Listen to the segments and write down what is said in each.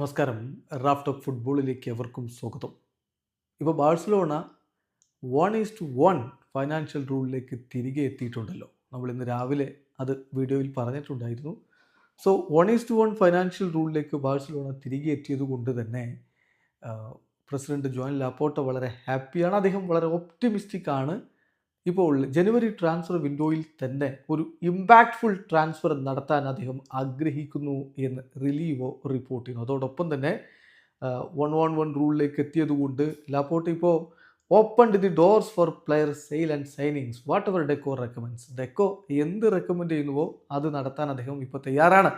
നമസ്കാരം. Raft talk ഫുട്ബോളിലേക്ക് എവർക്കും സ്വാഗതം. ഇപ്പോൾ Barcelona one is to one financial റൂളിലേക്ക് തിരികെ എത്തിയിട്ടുണ്ടല്ലോ. നമ്മൾ ഇന്ന് രാവിലെ അത് വീഡിയോയിൽ പറഞ്ഞിട്ടുണ്ടായിരുന്നു. So one is to one financial റൂളിലേക്ക് Barcelona തിരികെ എത്തിയത് കൊണ്ട് തന്നെ പ്രസിഡന്റ് ജോൺ ലാപ്പോട്ട വളരെ ഹാപ്പിയാണ് അദ്ദേഹം വളരെ ഒപ്റ്റിമിസ്റ്റിക് ആണ്. ഇപ്പോൾ ജനുവരി ട്രാൻസ്ഫർ വിൻഡോയിൽ തന്നെ ഒരു ഇമ്പാക്ട്ഫുൾ ട്രാൻസ്ഫർ നടത്താൻ അദ്ദേഹം ആഗ്രഹിക്കുന്നു എന്ന് റിലീവോ റിപ്പോർട്ട് ചെയ്യുന്നു. അതോടൊപ്പം തന്നെ വൺ വൺ വൺ റൂളിലേക്ക് എത്തിയതുകൊണ്ട് ലാപ്പോട്ട് ഇപ്പോൾ open the doors for player sale and signings whatever Deco recommends Deco എന്ത് റെക്കമെൻഡ് ചെയ്യുന്നുവോ അത് നടത്താൻ അദ്ദേഹം ഇപ്പോൾ തയ്യാറാണ്.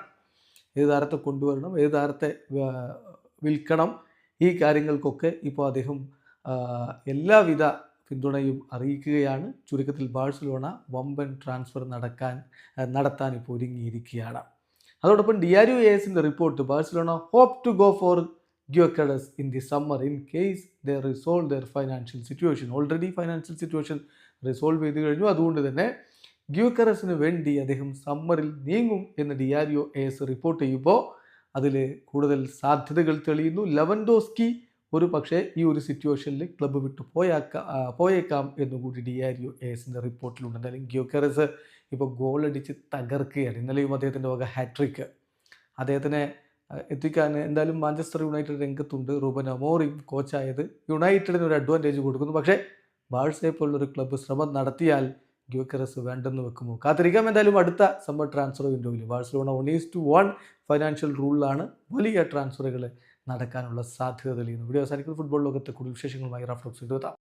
ഏത് താരത്തെ കൊണ്ടുവരണം ഏത് താരത്തെ വിൽക്കണം ഈ കാര്യങ്ങൾക്കൊക്കെ ഇപ്പോൾ അദ്ദേഹം എല്ലാവിധ പിന്തുണയും അറിയിക്കുകയാണ്. ചുരുക്കത്തിൽ ബാഴ്സലോണ വമ്പൻ ട്രാൻസ്ഫർ നടക്കാൻ നടത്താൻ ഇപ്പോൾ ഒരുങ്ങിയിരിക്കുകയാണ്. അതോടൊപ്പം ഡി ആർ യു എസിന്റെ report Barcelona hope to go for Gyokeres in the summer in case their resolve their financial situation. Already financial situation resolve ചെയ്ത് കഴിഞ്ഞു. അതുകൊണ്ട് തന്നെ ഗ്യൂക്കറസിന് വേണ്ടി അദ്ദേഹം സമ്മറിൽ നീങ്ങും എന്ന് D R U S report ചെയ്യുമ്പോൾ അതിൽ കൂടുതൽ സാധ്യതകൾ തെളിയുന്നു. ലെവൻഡോസ്കി ഒരു പക്ഷേ ഈ ഒരു സിറ്റുവേഷനിൽ ക്ലബ്ബ് വിട്ടു പോയാക്ക പോയേക്കാം എന്നുകൂടി ഡിയാരിയോ എസിന്റെ റിപ്പോർട്ടിലുണ്ട് എന്തായാലും ഗ്യോക്കറസ് ഇപ്പോൾ ഗോളടിച്ച് തകർക്കുകയാണ്. ഇന്നലെയും അദ്ദേഹത്തിന്റെ വക ഹാട്രിക്ക് അദ്ദേഹത്തിനെ എത്തിക്കാൻ എന്തായാലും മാഞ്ചസ്റ്റർ യുണൈറ്റഡ് രംഗത്തുണ്ട്. റൂബൻ അമോറിയും കോച്ചായത് യുണൈറ്റഡിന് ഒരു അഡ്വാന്റേജ് കൊടുക്കുന്നു. പക്ഷേ ബാഴ്സയെ പോലുള്ളൊരു ക്ലബ്ബ് ശ്രമം നടത്തിയാൽ ഗ്യൂക്കറസ് വേണ്ടെന്ന് വെക്കുമോ? കാത്തിരിക്കാം. എന്തായാലും അടുത്ത സമ്മർ ട്രാൻസ്ഫർ വിൻഡോയിൽ Barcelona one is to one financial റൂളിലാണ് വലിയ ട്രാൻസ്ഫറുകൾ നടക്കാനുള്ള സാധ്യത തെളിയുന്നു വീഡിയോ അവസാനിക്കുന്ന. ഫുട്ബോൾ ലോകത്തെ കൂടുതൽ വിശേഷങ്ങളുമായി റഫ്ലോക്സ് എത്താം